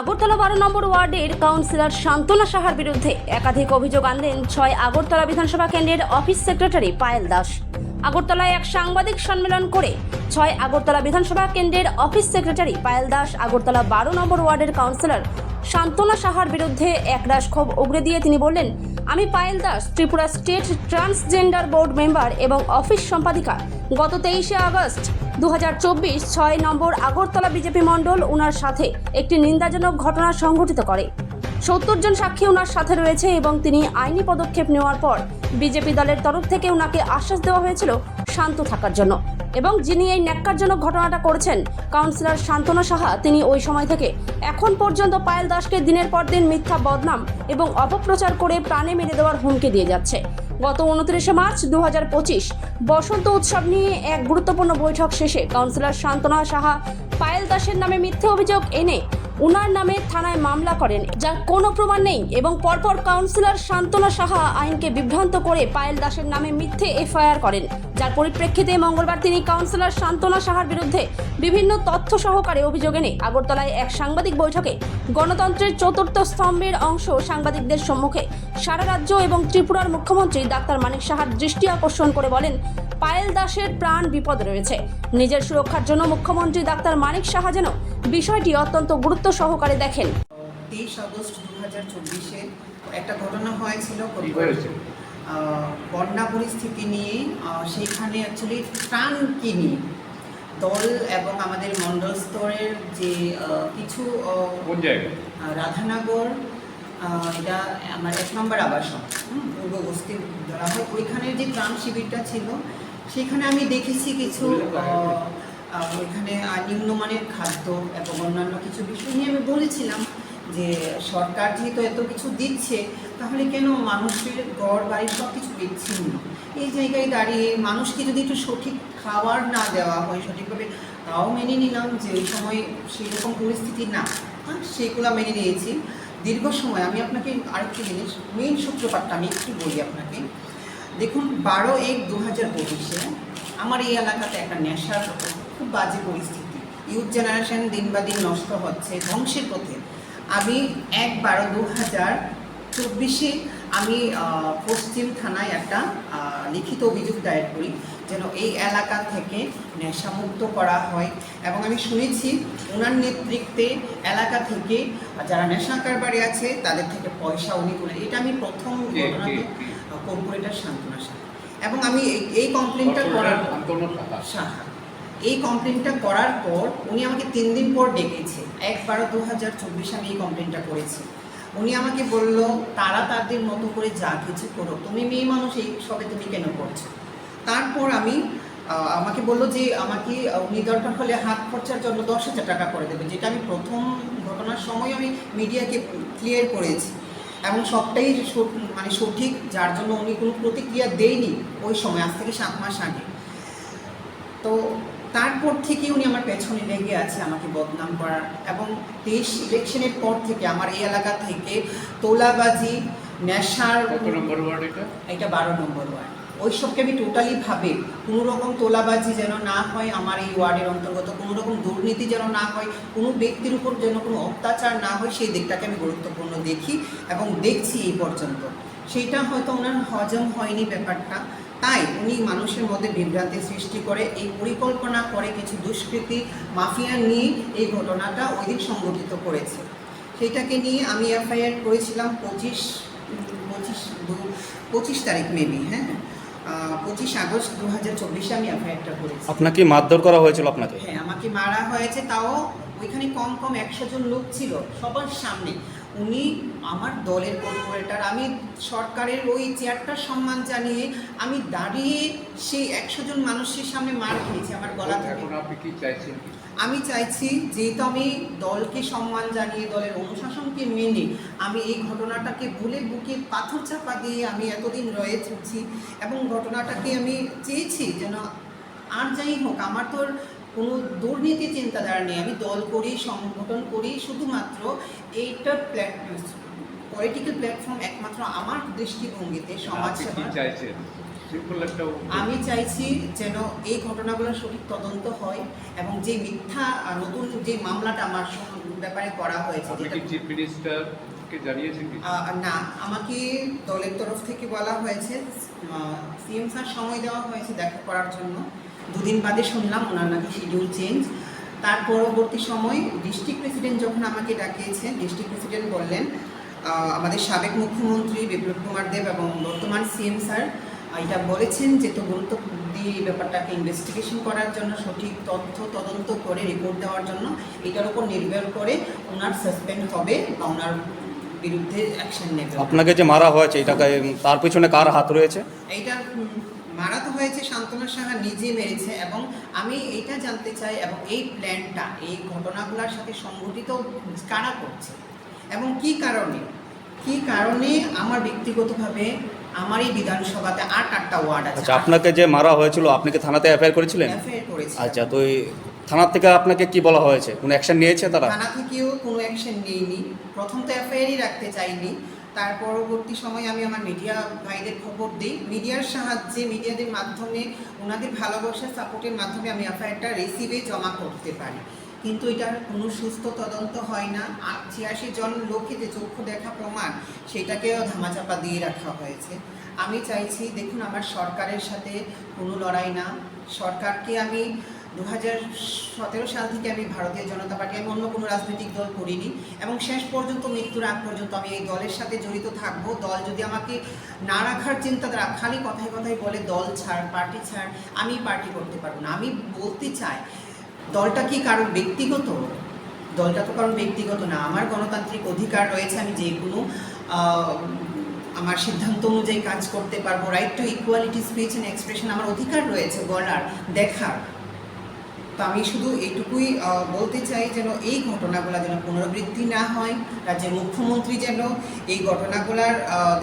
আগরতলা বারো নম্বর ওয়ার্ডের কাউন্সিলর শান্তনা সাহার বিরুদ্ধে একাধিক অভিযোগ আনলেন ছয় আগরতলা বিধানসভা কেন্দ্রের অফিস সেক্রেটারি পায়েল দাস। আগরতলায় এক সাংবাদিক সম্মেলন করে ছয় আগরতলা বিধানসভা কেন্দ্রের অফিস সেক্রেটারি পায়েল দাস আগরতলা বারো নম্বর ওয়ার্ডের কাউন্সিলর শান্তনা সাহার বিরুদ্ধে একরাশ ক্ষোভ উগড়ে দিয়ে তিনি বললেন আমি Payel Das, Tripura state transgender board member এবং অফিস সম্পাদিকা। গত তেইশে আগস্ট দু হাজার চব্বিশ ছয় নম্বর আগরতলা বিজেপি মণ্ডল ওনার সাথে একটি নিন্দাজনক ঘটনা সংঘটিত করে। সত্তর জন সাক্ষী ওনার সাথে রয়েছে এবং তিনি আইনি পদক্ষেপ নেওয়ার পর বিজেপি দলের তরফ থেকে ওনাকে আশ্বাস দেওয়া হয়েছিল শান্ত থাকার জন্য। এবং যিনি এই ন্যাক্কারজনক ঘটনাটা করেছেন, কাউন্সিলর শান্তনা সাহা, তিনি ওই সময় থেকে। এখন পর্যন্ত পায়েল দাসকে দিনের পর দিন মিথ্যা বদনাম এবং অপপ্রচার করে প্রাণে মেরে দেওয়ার হুমকি দিয়ে যাচ্ছে। গত উনত্রিশে মার্চ দু পঁচিশ বসন্ত উৎসব নিয়ে এক গুরুত্বপূর্ণ বৈঠক শেষে কাউন্সিলর শান্তনা সাহা পায়েল দাসের নামে মিথ্যে অভিযোগ এনে উনার নামে থানায় মামলা করেন, যার কোনো প্রমাণ নেই এবং পরপর কাউন্সিলর শান্তনা সাহা আইনকে বিভ্রান্ত করে পায়েল দাসের নামে মিথ্যে এফআইআর করেন। যার পরিপ্রেক্ষিতে মঙ্গলবার তিনি কাউন্সিলর শান্তনা সাহার বিরুদ্ধে বিভিন্ন তথ্য সহকারে অভিযোগ এনে আগরতলায় এক সাংবাদিক বৈঠকে গণতন্ত্রের চতুর্থ স্তম্ভের অংশ সাংবাদিকদের সম্মুখে সারা রাজ্য এবং ত্রিপুরার মুখ্যমন্ত্রী ডাক্তার মানিক সাহার দৃষ্টি আকর্ষণ করে বলেন পায়েল দাসের প্রাণ বিপদ রয়েছে। নিজের সুরক্ষার জন্য মুখ্যমন্ত্রী ডাক্তার মানিক সাহা যেন বিষয়টি অত্যন্ত গুরুত্ব সহকারে দেখেন। তেইশ আগস্ট দু হাজার চব্বিশে একটা ঘটনা হয়েছিল বন্যা পরিস্থিতি নিয়ে আহ, সেইখানে অ্যাকচুয়ালি ত্রাণ কিনি। দল এবং আমাদের মণ্ডল স্তরের যে কিছু রাধানগর এটা আমার এক নম্বর আবাসন হুম, পূর্ব বস্তি ধরা হয় ওইখানের যে ত্রাণ শিবিরটা ছিল সেখানে আমি দেখেছি কিছু ওইখানে নিম্নমানের খাদ্য এবং অন্যান্য কিছু বিষয় নিয়ে আমি বলেছিলাম। যে সরকার যেহেতু এত কিছু দিচ্ছে তাহলে কেন মানুষের গড় বাড়ি সব কিছু বিচ্ছিন্ন এই জায়গায় দাঁড়িয়ে মানুষকে যদি একটু সঠিক খাবার না দেওয়া হয় সঠিকভাবে তাও মেনে নিলাম যে ওই সময় সেই রকম পরিস্থিতি না। হ্যাঁ, সেগুলো মেনে নিয়েছি। দীর্ঘ সময় আমি আপনাকে আরেকটি জিনিস মেইন সূত্রপাতটা আমি একটু বলি আপনাকে। দেখুন বারো এক দু হাজার পঁচিশে আমার এই এলাকাতে একটা নেশার খুব বাজে পরিস্থিতি। ইউথ জেনারেশন দিন বা দিন নষ্ট হচ্ছে ধ্বংসের পথে। আমি এক বারো দু হাজার চব্বিশে আমি পশ্চিম থানায় একটা লিখিত অভিযোগ দায়ের করি যেন এই এলাকা থেকে নেশামুক্ত করা হয় এবং আমি শুনেছি ওনার নেতৃত্বে এলাকা থেকে যারা নেশা কারবারি আছে তাদের থেকে পয়সা উনি তুলে এটা আমি প্রথম ঘটনাতে? কর্পোরেটর শান্তনা সাহা এবং আমি এই- এই কমপ্লেনটা করার সাহা। এই কমপ্লেনটা করার পর উনি আমাকে তিন দিন পর ডেকেছে। এক বারো দু হাজার চব্বিশে আমি এই কমপ্লেনটা করেছি। উনি আমাকে বলল, তারা তাদের মতো করে যা কিছু করো। তুমি মেয়ে মানুষ, এই সবে তুমি কেন করছ? তারপর আমি আমাকে বলল যে, আমাকে, উনি দরকার হলে হাত খরচার জন্য দশ হাজার টাকা করে দেবে। যেটা আমি প্রথম ঘটনার সময় আমি মিডিয়াকে ক্লিয়ার করেছি। এবং সবটাই মানে সঠিক, যার জন্য উনি কোনো প্রতিক্রিয়া দেয়নি ওই সময়, আজ থেকে সাত মাস আগে। তো তারপর থেকে উনি আমার পেছনে লেগে আছে আমাকে বদনাম করার। এবং দেশ ইলেকশনের পর থেকে আমার এই এলাকা থেকে তোলাবাজি নেশার এটা? বারো নম্বর ওয়ার্ড। ওইসবকে আমি টোটালি ভাবে কোনো রকম তোলাবাজি যেন না হয় আমার এই ওয়ার্ডের অন্তর্গত কোনো রকম দুর্নীতি যেন না হয় কোনো ব্যক্তির উপর যেন কোনো অত্যাচার না হয় সেই দিকটাকে আমি গুরুত্বপূর্ণ দেখি এবং দেখছি এই পর্যন্ত। সেইটা হয়তো ওনার হজম হয়নি ব্যাপারটা। তাই উনি মানুষের মধ্যে বিভ্রান্তি সৃষ্টি করে এই পরিকল্পনা করে কিছু দুষ্কৃতী মাফিয়া নিয়ে এই ঘটনাটা ওই দিন সংগঠিত করেছে। সেইটাকে নিয়ে আমি এফআইআর করেছিলাম পঁচিশ পঁচিশ দু- পঁচিশ তারিখ মেবি হ্যাঁ? পঁচিশ আগস্ট দু হাজার চব্বিশে আমি এফআইআরটা করেছি। আপনাকে মারধর করা হয়েছিল আপনাকে হ্যাঁ আমাকে মারা হয়েছে তাও ওইখানে কম কম একশো জন লোক ছিল সবার সামনে। উনি আমার দলের কর্পোরেটর আমি সরকারের ওই চেয়ারটার সম্মান জানিয়ে আমি দাঁড়িয়ে সেই একশো জন মানুষের সামনে মার খেয়েছি আমার গলা থেকে? আমি চাইছি যেহেতু আমি দলকে সম্মান জানিয়ে দলের অনুশাসনকে মেনে আমি এই ঘটনাটাকে ভুলে বুকে পাথর চাপা দিয়ে আমি এতদিন রয়েছি এবং ঘটনাটাকে আমি চেয়েছি যেন আর যাই হোক আমার তো আর কোনো দুর্নীতি চিন্তাধারা নেই। আমি দল করি সংগঠন করি শুধুমাত্র এইটার প্ল্যাটফর্ম পলিটিক্যাল প্ল্যাটফর্ম একমাত্র আমার দৃষ্টিভঙ্গিতে সমাজ। আমি চাইছি যেন এই ঘটনাগুলোর সঠিক তদন্ত হয় এবং যে মিথ্যা নতুন যে মামলাটা আমার ব্যাপারে করা হয়েছে না আমাকে দলের তরফ থেকে বলা হয়েছে। সিএম স্যার সময় দেওয়া হয়েছে দেখা করার জন্য। দুদিন বাদে শুনলাম ওনার নাকি শিডিউল চেঞ্জ তার পরবর্তী সময় ডিস্ট্রিক্ট প্রেসিডেন্ট যখন আমাকে ডাকিয়েছেন ডিস্ট্রিক্ট প্রেসিডেন্ট বললেন আমাদের সাবেক মুখ্যমন্ত্রী বিপ্লব কুমার দেব এবং বর্তমান সিএম স্যার এটা বলেছেন যে তো গুরুত্ব দিয়ে এই ব্যাপারটাকে ইনভেস্টিগেশন করার জন্য সঠিক তথ্য তদন্ত করে রিপোর্ট দেওয়ার জন্য এটার উপর নির্ভর করে ওনার সাসপেন্ড হবে বা ওনার বিরুদ্ধে অ্যাকশন নেবে। আপনাকে যে মারা হয়েছে এটাকে তার পিছনে কার হাত রয়েছে? এইটা মারা তো হয়েছে শান্তনা সাহা নিজে মেরেছে এবং আমি এটা জানতে চাই এবং এই প্ল্যানটা এই ঘটনাগুলোর সাথে সংঘটিত কারা করছে? এবং কি কারণে? কি কারণে আমার ব্যক্তিগতভাবে আমার এই বিধানসভাতে আট আটটা ওয়ার্ড আছে? আচ্ছা আপনাকে যে মারা হয়েছিল আপনি কি থানাতে এফআইআর করেছিলেন? আচ্ছা তো থানার থেকে আপনাকে কি বলা হয়েছে? কোনো অ্যাকশন নিয়েছে তারা? থানা থেকেও কোনো অ্যাকশন নেইনি। প্রথম তো এফআইআরই রাখতে চাইনি। তার পরবর্তী সময় আমি আমার মিডিয়া ভাইদের খবর দিই। মিডিয়ার সাহায্যে মিডিয়াদের মাধ্যমে, ওনাদের ভালোবাসা সাপোর্টের মাধ্যমে আমি এফআইআরটা রিসিভে জমা করতে পারি। কিন্তু এটার কোনো সুস্থ তদন্ত হয় না। ছিয়াশি জন লোকে যে চক্ষু দেখা প্রমাণ, সেটাকেও ধামাচাপা দিয়ে রাখা হয়েছে। আমি চাইছি, দেখুন, আমার সরকারের সাথে কোনো লড়াই না। সরকারকে আমি দু হাজার সতেরো সাল থেকে আমি ভারতীয় জনতা পার্টি, আমি অন্য কোনো রাজনৈতিক দল করিনি এবং শেষ পর্যন্ত, মৃত্যুর আগ পর্যন্ত আমি এই দলের সাথে জড়িত থাকব। দল যদি আমাকে না রাখার চিন্তাধারা খালি কথায় কথায় বলে, দল ছাড়, পার্টি ছাড়, আমি পার্টি করতে পারব না। আমি বলতে চাই, দলটা কি কারোর ব্যক্তিগত? দলটা তো কারণ ব্যক্তিগত না। আমার গণতান্ত্রিক অধিকার রয়েছে, আমি যে কোনো আমার সিদ্ধান্ত অনুযায়ী কাজ করতে পারব। Right to equality speech and expression আমার অধিকার রয়েছে বলার দেখার। তো আমি শুধু এইটুকুই বলতে চাই যেন এই ঘটনাগুলো যেন পুনরাবৃত্তি না হয় রাজ্যের মুখ্যমন্ত্রী যেন এই ঘটনাগুলার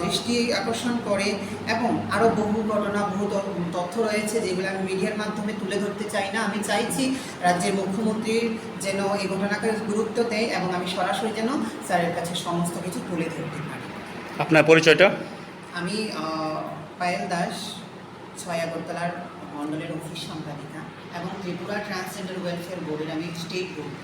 দৃষ্টি আকর্ষণ করে এবং আরও বহু ঘটনা বহু তথ্য রয়েছে যেগুলো আমি মিডিয়ার মাধ্যমে তুলে ধরতে চাই না। আমি চাইছি রাজ্যের মুখ্যমন্ত্রীর যেন এই ঘটনাকে গুরুত্ব দেয় এবং আমি সরাসরি যেন স্যারের কাছে সমস্ত কিছু তুলে ধরতে পারি। আপনার পরিচয়টা? আমি পায়েল দাস ছয় আগরতলার মণ্ডলের অফিস সম্পাদিকা এবং ত্রিপুরা ট্রান্সজেন্ডার ওয়েলফেয়ার বোর্ডের আমি স্টেট বোর্ড